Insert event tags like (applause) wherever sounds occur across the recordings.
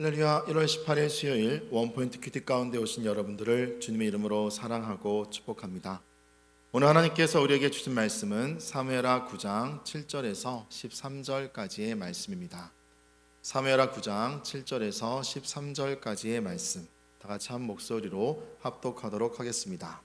할렐루야 1월 18일 수요일 원포인트 큐티 가운데 오신 여러분들을 주님의 이름으로 사랑하고 축복합니다. 오늘 하나님께서 우리에게 주신 말씀은 사무엘하 9장 7절에서 13절까지의 말씀입니다. 사무엘하 9장 7절에서 13절까지의 말씀 다 같이 한 목소리로 합독하도록 하겠습니다.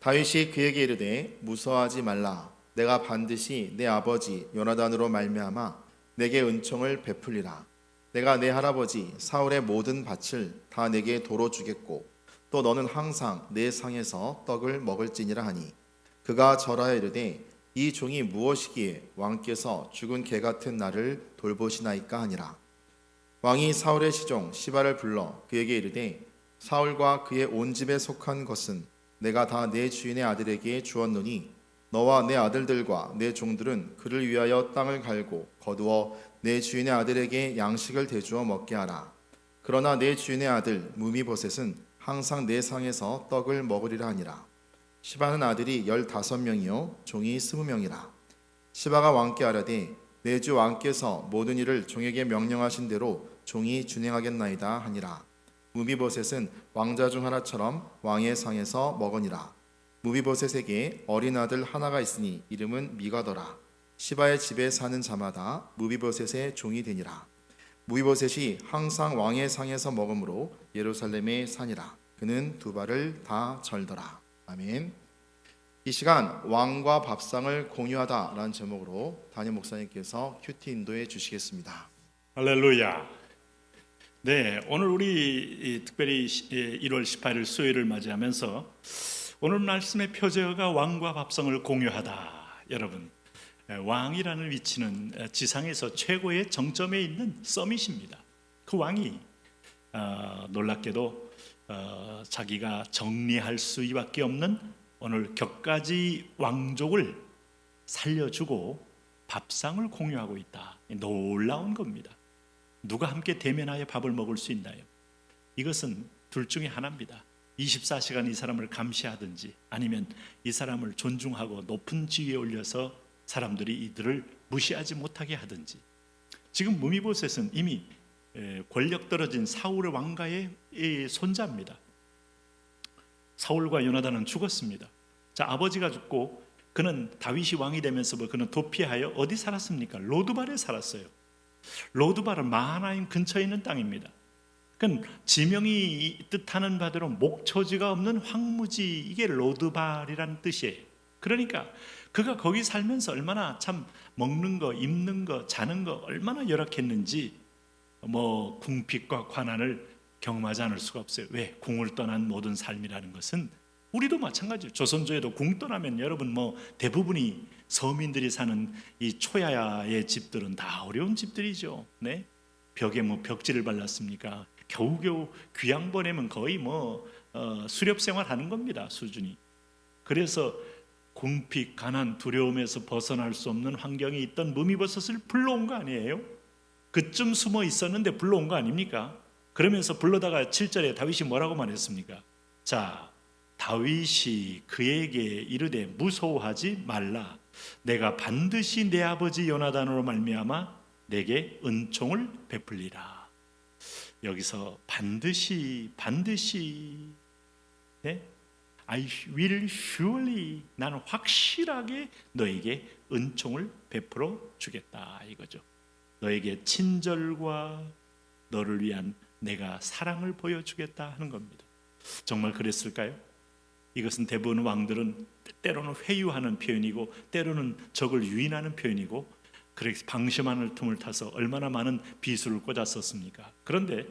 다윗이 그에게 이르되 무서워하지 말라 내가 반드시 내 아버지 요나단으로 말미암아 내게 은총을 베풀리라 내가 내 할아버지 사울의 모든 밭을 다 내게 도로 주겠고 또 너는 항상 내 상에서 떡을 먹을지니라 하니 그가 절하여 이르되 이 종이 무엇이기에 왕께서 죽은 개 같은 나를 돌보시나이까 하니라. 왕이 사울의 시종 시바를 불러 그에게 이르되 사울과 그의 온 집에 속한 것은 내가 다 내 주인의 아들에게 주었노니 너와 내 아들들과 내 종들은 그를 위하여 땅을 갈고 거두어 내 주인의 아들에게 양식을 대주어 먹게 하라. 그러나 내 주인의 아들 무미보셋은 항상 내 상에서 떡을 먹으리라 하니라. 시바는 아들이 열다섯 명이요 종이 스무 명이라. 시바가 왕께 아뢰되 내 주 왕께서 모든 일을 종에게 명령하신 대로 종이 준행하겠나이다 하니라. 무비보셋은 왕자 중 하나처럼 왕의 상에서 먹으니라. 무비보셋에게 어린 아들 하나가 있으니 이름은 미가더라. 시바의 집에 사는 자마다 무비보셋의 종이 되니라. 무비보셋이 항상 왕의 상에서 먹으므로 예루살렘에 사니라. 그는 두 발을 다 절더라. 아멘. 이 시간 왕과 밥상을 공유하다라는 제목으로 담임 목사님께서 큐티 인도해 주시겠습니다. 할렐루야. 네, 오늘 우리 이 특별히 시- 예, 1월 18일 수요일을 맞이하면서 오늘 말씀의 표제어가 왕과 밥상을 공유하다. 여러분, 예, 왕이라는 위치는 예, 지상에서 최고의 정점에 있는 서밋입니다. 그 왕이 어, 놀랍게도 어, 자기가 정리할 수밖에 없는 오늘 격가지 왕족을 살려주고 밥상을 공유하고 있다. 놀라운 겁니다. 누가 함께 대면하여 밥을 먹을 수 있나요? 이것은 둘 중에 하나입니다. 24시간 이 사람을 감시하든지 아니면 이 사람을 존중하고 높은 지위에 올려서 사람들이 이들을 무시하지 못하게 하든지 지금 무미보셋은 이미 에, 권력 떨어진 사울의 왕가의 이 손자입니다. 사울과 요나단은 죽었습니다. 자 아버지가 죽고 그는 다윗이 왕이 되면서 뭐 그는 도피하여 어디 살았습니까? 로드발에 살았어요. 로드발은 마하나임 근처에 있는 땅입니다. 그건 지명이 뜻하는 바대로 목초지가 없는 황무지 이게 로드발이라는 뜻이에요. 그러니까 그가 거기 살면서 얼마나 참 먹는 거, 입는 거, 자는 거 얼마나 열악했는지 뭐 궁핍과 관한을 경험하지 않을 수가 없어요. 왜? 궁을 떠난 모든 삶이라는 것은 우리도 마찬가지예요. 조선조에도 궁 떠나면 여러분 뭐 대부분이 서민들이 사는 이 초야의 집들은 다 어려운 집들이죠. 네? 벽에 뭐 벽지를 발랐습니까? 겨우겨우 귀양 보내면 거의 뭐 어, 수렵 생활하는 겁니다. 수준이. 그래서 궁핍, 가난, 두려움에서 벗어날 수 없는 환경에 있던 무미버섯을 불러온 거 아니에요? 그쯤 숨어 있었는데 불러온 거 아닙니까? 그러면서 불러다가 7절에 다윗이 뭐라고 말했습니까? 자, 다윗이 그에게 이르되 무서워하지 말라. 내가 반드시 내 아버지 요나단으로 말미암아 내게 은총을 베풀리라. 여기서 반드시 반드시 네? I will surely 나는 확실하게 너에게 은총을 베풀어 주겠다 이거죠. 너에게 친절과 너를 위한 내가 사랑을 보여주겠다 하는 겁니다. 정말 그랬을까요? 이것은 대부분 왕들은 때로는 회유하는 표현이고 때로는 적을 유인하는 표현이고 그렇게 방심하는 틈을 타서 얼마나 많은 비수를 꽂았었습니까? 그런데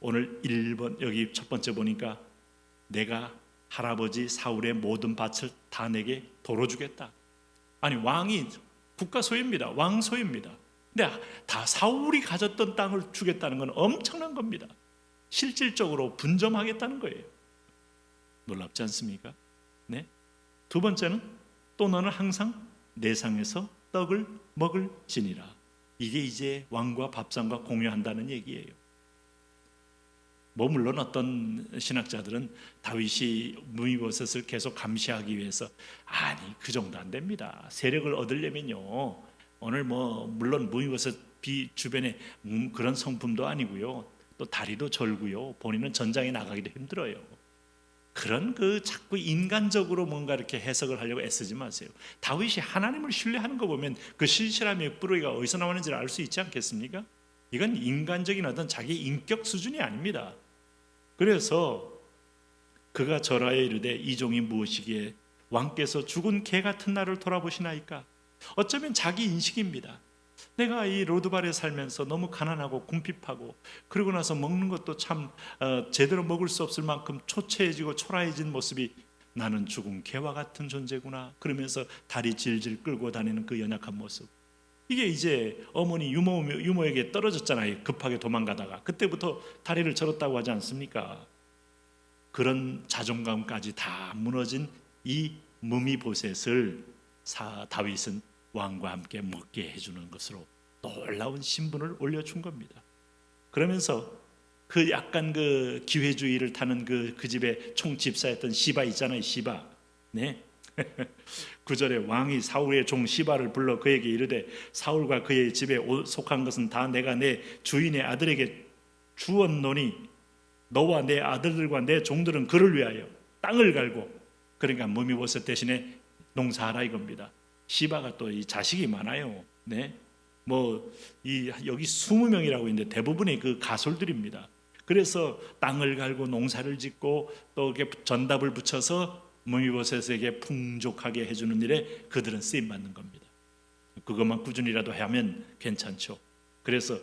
오늘 1번 여기 첫 번째 보니까 내가 할아버지 사울의 모든 밭을 다 내게 도로 주겠다. 아니 왕이 국가 소유입니다. 왕 소유입니다. 근데 다 사울이 가졌던 땅을 주겠다는 건 엄청난 겁니다. 실질적으로 분점하겠다는 거예요. 놀랍지 않습니까? 네. 두 번째는 또 너는 항상 내 상에서 떡을 먹을 지니라. 이게 이제 왕과 밥상과 공유한다는 얘기예요. 뭐 물론 어떤 신학자들은 다윗이 무미버섯을 계속 감시하기 위해서 아니 그 정도 안 됩니다. 세력을 얻으려면요 오늘 뭐 물론 무미버섯 비 주변에 음, 그런 성품도 아니고요. 또 다리도 절고요. 본인은 전장에 나가기도 힘들어요. 그런 그 자꾸 인간적으로 뭔가 이렇게 해석을 하려고 애쓰지 마세요. 다윗이 하나님을 신뢰하는 거 보면 그 신실함의 뿌리가 어디서 나왔는지를 알 수 있지 않겠습니까? 이건 인간적인 어떤 자기 인격 수준이 아닙니다. 그래서 그가 절하에 이르되 이 종이 무엇이기에 왕께서 죽은 개 같은 나를 돌아보시나이까? 어쩌면 자기 인식입니다. 내가 이 로드발에 살면서 너무 가난하고 궁핍하고 그러고 나서 먹는 것도 참 어, 제대로 먹을 수 없을 만큼 초췌해지고 초라해진 모습이 나는 죽은 개와 같은 존재구나 그러면서 다리 질질 끌고 다니는 그 연약한 모습 이게 이제 어머니 유모 유모에게 떨어졌잖아요 급하게 도망가다가 그때부터 다리를 절었다고 하지 않습니까? 그런 자존감까지 다 무너진 이 무미보셋을 사 다윗은 왕과 함께 먹게 해주는 것으로 놀라운 신분을 올려준 겁니다. 그러면서 그 약간 그 기회주의를 타는 그, 그 집의 총집사였던 시바 있잖아요, 시바. 네. (laughs) 구절에 왕이 사울의 종 시바를 불러 그에게 이르되 사울과 그의 집에 오- 속한 것은 다 내가 내 주인의 아들에게 주었노니 너와 내 아들들과 내 종들은 그를 위하여 땅을 갈고 그러니까 무미보셋 대신에 농사하라 이겁니다. 시바가 또 이 자식이 많아요. 네. 뭐 이 여기 20명이라고 있는데 대부분이 그 가솔들입니다. 그래서 땅을 갈고 농사를 짓고 또 이렇게 전답을 붙여서 무미보셋에게 풍족하게 해주는 일에 그들은 쓰임 받는 겁니다. 그것만 꾸준히라도 하면 괜찮죠. 그래서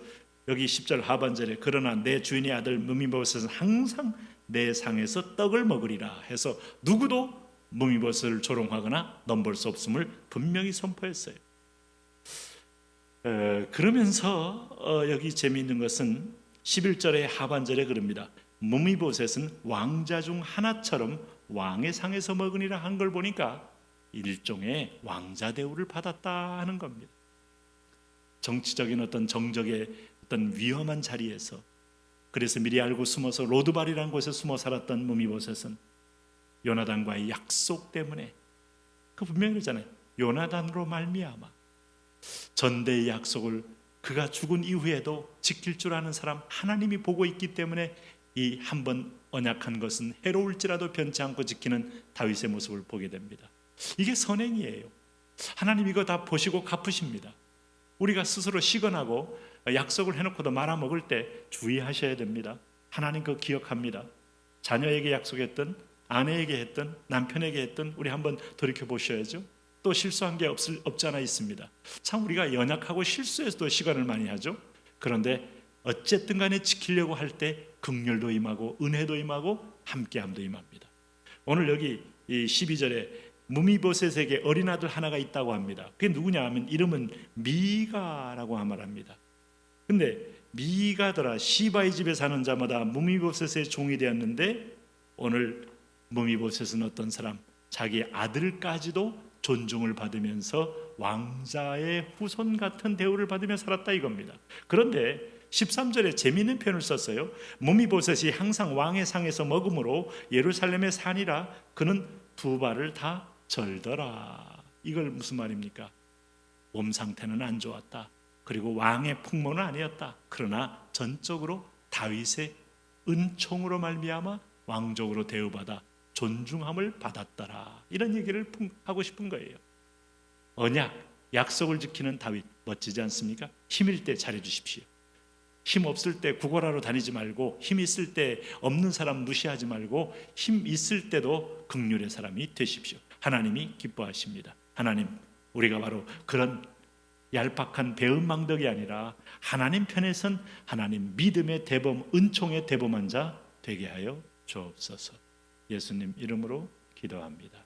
여기 10절 하반절에 그러나 내 주인의 아들 무미보셋은 항상 내 상에서 떡을 먹으리라 해서 누구도 무미보셋을 조롱하거나 넘볼 수 없음을 분명히 선포했어요. 에, 그러면서 어, 여기 재미있는 것은 11절의 하반절에 그럽니다. 무미보셋은 왕자 중 하나처럼 왕의 상에서 먹으니라 한 걸 보니까 일종의 왕자 대우를 받았다 하는 겁니다. 정치적인 어떤 정적의 어떤 위험한 자리에서 그래서 미리 알고 숨어서 로드발이라는 곳에 숨어 살았던 무미보셋은 요나단과의 약속 때문에 그 분명히 그러잖아요. 요나단으로 말미암아 전대의 약속을 그가 죽은 이후에도 지킬 줄 아는 사람 하나님이 보고 있기 때문에 이 한번 언약한 것은 해로울지라도 변치 않고 지키는 다윗의 모습을 보게 됩니다. 이게 선행이에요. 하나님 이거 다 보시고 갚으십니다. 우리가 스스로 시건하고 약속을 해놓고도 말아먹을 때 주의하셔야 됩니다. 하나님 그거 기억합니다. 자녀에게 약속했던 아내에게 했던 남편에게 했던 우리 한번 돌이켜 보셔야죠. 또 실수한 게 없을, 없지 않아 있습니다. 참 우리가 연약하고 실수해서도 시간을 많이 하죠. 그런데 어쨌든 간에 지키려고 할 때 극렬도 임하고 은혜도 임하고 함께함도 임합니다. 오늘 여기 이 12절에 무미보셋에게 어린 아들 하나가 있다고 합니다. 그게 누구냐 하면 이름은 미가라고 말합니다. 근데 미가더라 시바의 집에 사는 자마다 무미보셋의 종이 되었는데 오늘 무미보셋은 어떤 사람 자기 아들까지도 존중을 받으면서 왕자의 후손 같은 대우를 받으며 살았다 이겁니다. 그런데 13절에 재미있는 표현을 썼어요. 무미보셋이 항상 왕의 상에서 먹음으로 예루살렘의 산이라 그는 두 발을 다 절더라. 이걸 무슨 말입니까? 몸 상태는 안 좋았다. 그리고 왕의 풍모는 아니었다. 그러나 전적으로 다윗의 은총으로 말미암아 왕족으로 대우받아 존중함을 받았더라. 이런 얘기를 하고 싶은 거예요. 언약, 약속을 지키는 다윗 멋지지 않습니까? 힘일 때 잘해 주십시오. 힘 없을 때 구걸하러 다니지 말고 힘 있을 때 없는 사람 무시하지 말고 힘 있을 때도 극률의 사람이 되십시오. 하나님이 기뻐하십니다. 하나님, 우리가 바로 그런 얄팍한 배은망덕이 아니라 하나님 편에선 하나님 믿음의 대범, 은총의 대범한 자 되게 하여 주옵소서. 예수님 이름으로 기도합니다.